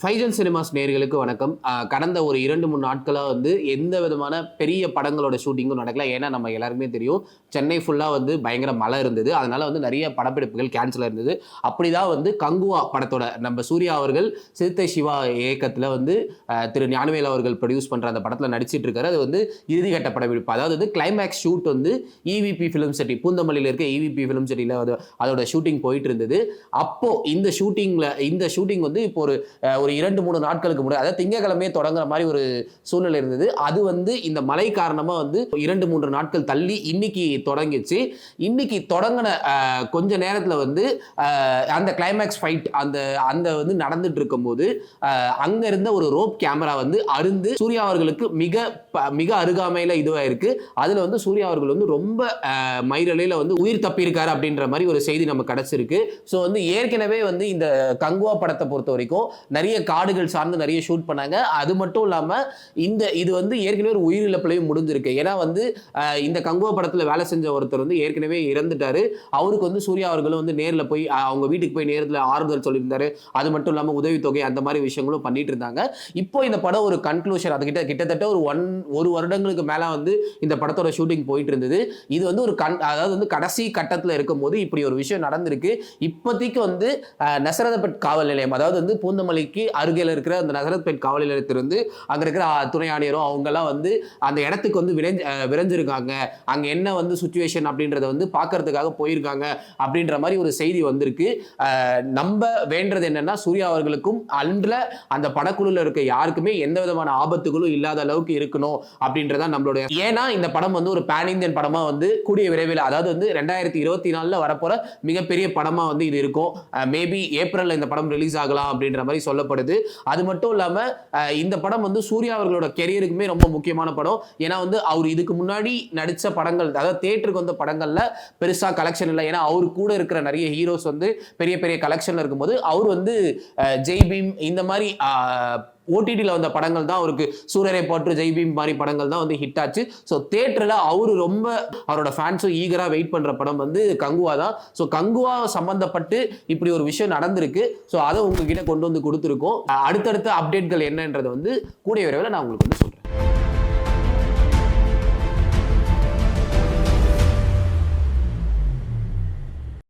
Faizan cinemas நேர்களுக்கு வணக்கம். கடந்த ஒரு இரண்டு மூணு நாட்களாக வந்து எந்த விதமான பெரிய படங்களோட ஷூட்டிங்கும் நடக்கல. ஏன்னா நம்ம எல்லாருக்குமே தெரியும் சென்னை ஃபுல்லாக வந்து பயங்கர மழை இருந்தது. அதனால வந்து நிறைய படப்பிடிப்புகள் கேன்சல் இருந்தது அப்படி தான் வந்து கங்குவா படத்தோட நம்ம சூர்யா அவர்கள் சிறுத்தை சிவா இயக்கத்தில் வந்து திரு ஞானவேல் அவர்கள் ப்ரொடியூஸ் பண்ணுற அந்த படத்தில் நடிச்சிட்டு இருக்காரு. அது வந்து இறுதிக்கட்ட படப்பிடிப்பு. அதாவது வந்து கிளைமேக்ஸ் ஷூட் வந்து இவிபி ஃபிலிம் சிட்டி பூந்தமல்லியில் இருக்க இவிபி ஃபிலிம் சிட்டியில் அதோட ஷூட்டிங் போயிட்டு இருந்தது. அப்போது இந்த ஷூட்டிங்கில் இந்த ஷூட்டிங் வந்து இப்போ ஒரு ஒரு இரண்டு மூணு நாட்களுக்கு முன்னாடி அதாவது திங்கக்கிழமையே தொடங்குற மாதிரி ஒரு சூழ்நிலை இருந்தது. அது வந்து இந்த மழை காரணமாக வந்து இரண்டு மூன்று நாட்கள் தள்ளி இன்னைக்கு தொடங்கிச்சு. இன்னைக்கு தொடங்கின கொஞ்ச நேரத்தில் வந்து அந்த கிளைமேக்ஸ் ஃபைட் அந்த அந்த வந்து நடந்துட்டு இருக்கும்போது அங்கே இருந்த ஒரு ரோப் கேமரா வந்து அருந்து சூர்யா அவர்களுக்கு மிக ப- மிக அருகாமையில் இதுவாக இருக்கு. அதில் வந்து சூர்யா அவர்கள் வந்து ரொம்ப மயிரலையில் வந்து உயிர் தப்பியிருக்காரு அப்படின்ற மாதிரி ஒரு செய்தி நமக்கு கிடச்சிருக்கு. ஸோ வந்து ஏற்கனவே வந்து இந்த கங்குவா படத்தை பொறுத்த வரைக்கும் நிறைய காடுகள் சார்ந்து நிறைய ஷூட் பண்ணாங்க. அது மட்டும் இல்லாமல் இந்த இது வந்து ஏற்கனவே ஒரு உயிரிழப்புலையும் முடிஞ்சிருக்கு. ஏன்னா வந்து இந்த கங்குவா படத்தில் வேலை செஞ்ச ஒருத்தர் வந்து ஏற்கனவே இறந்துட்டாரு. அவருக்கு வந்து சூர்யா அவர்களும் வந்து நேரில் போய் அவங்க வீட்டுக்கு போய் நேரத்தில் ஆறுதல் சொல்லியிருந்தாரு. அது மட்டும் இல்லாமல் உதவித்தொகை அந்த மாதிரி விஷயங்களும் பண்ணிட்டு இருந்தாங்க. இப்போ இந்த படம் ஒரு கன்க்ளூஷன் அது கிட்ட கிட்டத்தட்ட ஒரு ஒன் ஒரு வருடங்களுக்கு மேலே வந்து இந்த படத்தோட ஷூட்டிங் போயிட்டு இருந்தது. இது வந்து ஒரு கண் அதாவது வந்து கடைசி கட்டத்தில் இருக்கும்போது இப்படி ஒரு விஷயம் நடந்திருக்கு. இப்போதைக்கு வந்து நசரதபட் காவல் நிலையம் அதாவது வந்து பூந்தமல்லிக்கு அருகில் இருக்கிற அந்த நசரத்பேட் காவல் நிலையத்திலிருந்து அங்கே இருக்கிற துணை ஆணையரும் அவங்கெல்லாம் வந்து அந்த இடத்துக்கு வந்து விரைஞ்சு விரைஞ்சிருக்காங்க. அங்கே என்ன வந்து சுச்சுவேஷன் அப்படின்றத வந்து பார்க்கறதுக்காக போயிருக்காங்க அப்படின்ற மாதிரி ஒரு செய்தி வந்திருக்கு. நம்ப நம்ம வேண்டது என்னன்னா சூர்யா அவர்களுக்கும் அன்றில் அந்த படக்குழுல இருக்க யாருக்குமே எந்த விதமான ஆபத்துகளும் இல்லாத அளவுக்கு இருக்கணும் அப்படின்றதான் நம்மளுடைய ஏன்னா இந்த படம் வந்து ஒரு பேன் இந்தியன் படமா வந்து கூடிய விரைவில் அதாவது வந்து ரெண்டாயிரத்தி இருபத்தி நாலில் வரப்போற மிகப்பெரிய படமா வந்து இது இருக்கும். மேபி ஏப்ரலில் இந்த படம் ரிலீஸ் ஆகலாம் அப்படின்ற மாதிரி தேவைப்படுது. அது மட்டும் இல்லாம இந்த படம் வந்து சூர்யா அவர்களோட கெரியருக்குமே ரொம்ப முக்கியமான படம். ஏன்னா வந்து அவர் இதுக்கு முன்னாடி நடித்த படங்கள் அதாவது தேட்டருக்கு வந்த படங்கள்ல பெருசா கலெக்ஷன் இல்லை. ஏன்னா அவர் கூட இருக்கிற நிறைய ஹீரோஸ் வந்து பெரிய பெரிய கலெக்ஷன்ல இருக்கும்போது அவர் வந்து ஜெய் பீம் இந்த மாதிரி ஓடிடியில் வந்த படங்கள் தான் அவருக்கு சூரரை போற்று ஜெய்பீம் மாதிரி படங்கள் தான் வந்து ஹிட் ஆச்சு. ஸோ தேட்டரில் அவரு ரொம்ப அவரோட ஃபேன்ஸும் ஈகராக வெயிட் பண்ணுற படம் வந்து கங்குவா தான். ஸோ கங்குவா சம்மந்தப்பட்டு இப்படி ஒரு விஷயம் நடந்திருக்கு. ஸோ அதை உங்ககிட்ட கொண்டு வந்து கொடுத்துருக்கோம். அடுத்தடுத்த அப்டேட்கள் என்னன்றதை வந்து கூடிய விரைவில் நான் உங்களுக்கு வந்து சொல்கிறேன்